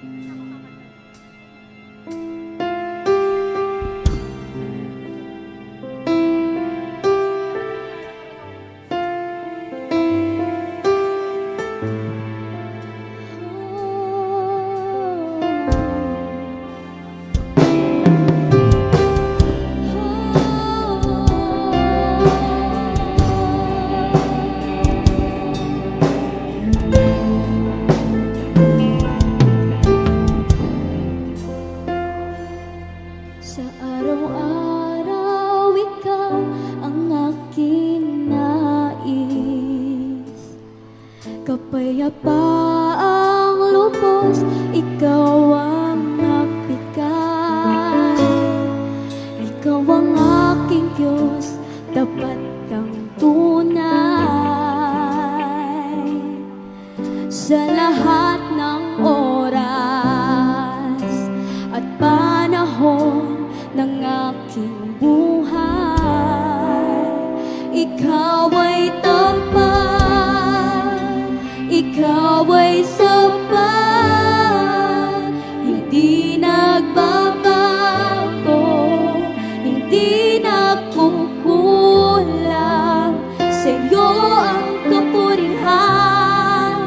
Música Sa araw-araw Ikaw ay tapat, ikaw ay sapat Hindi nagbabago, hindi nagkukulang. Sa'yo ang kapurihan,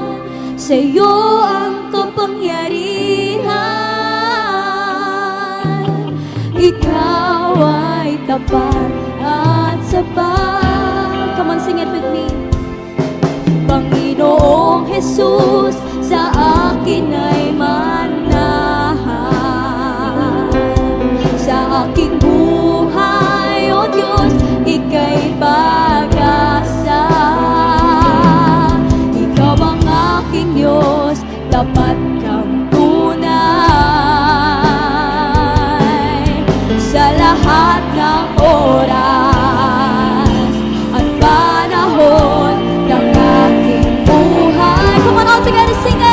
sa'yo ang kapangyarihan. Ikaw ay tapat at sapat Come on, sing it with me Panginoong Jesus, sa akin ay manahan. Sa aking buhay, panahon ng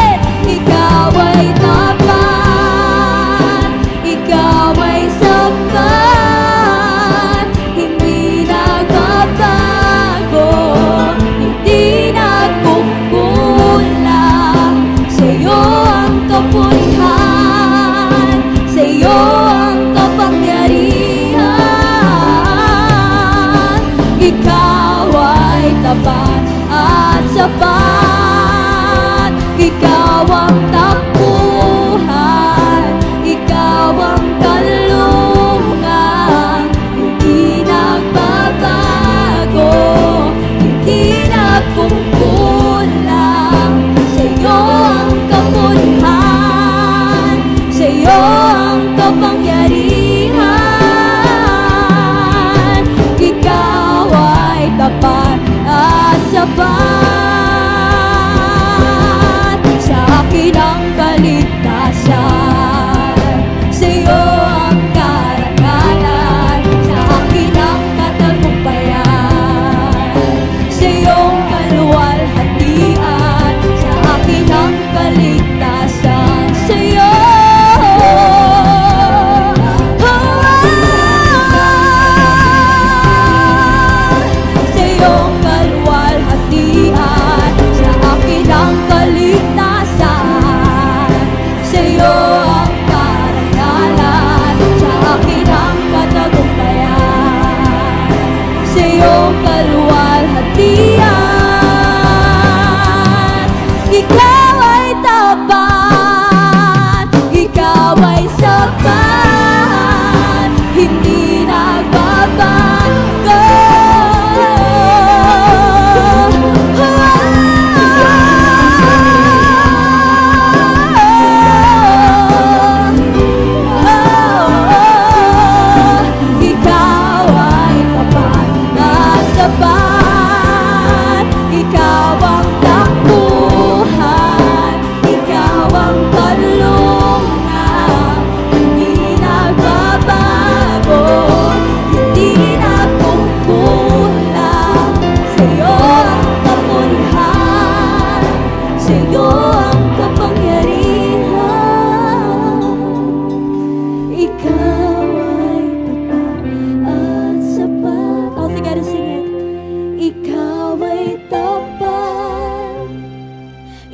the bar. iyong kaluwalhatian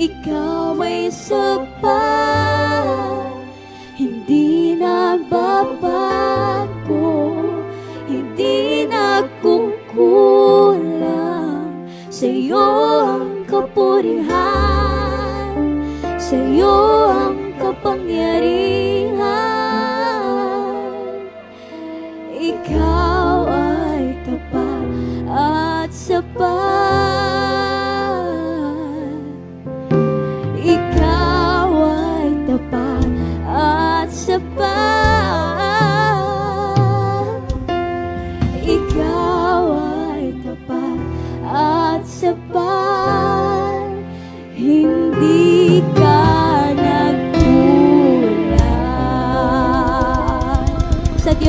Ikaw ay sapat. Hindi na babago Hindi na kukulang Sa'yo ang kapurihan. Sa'yo ang kapangyarihan.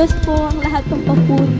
Diyos po ang lahat ng papuri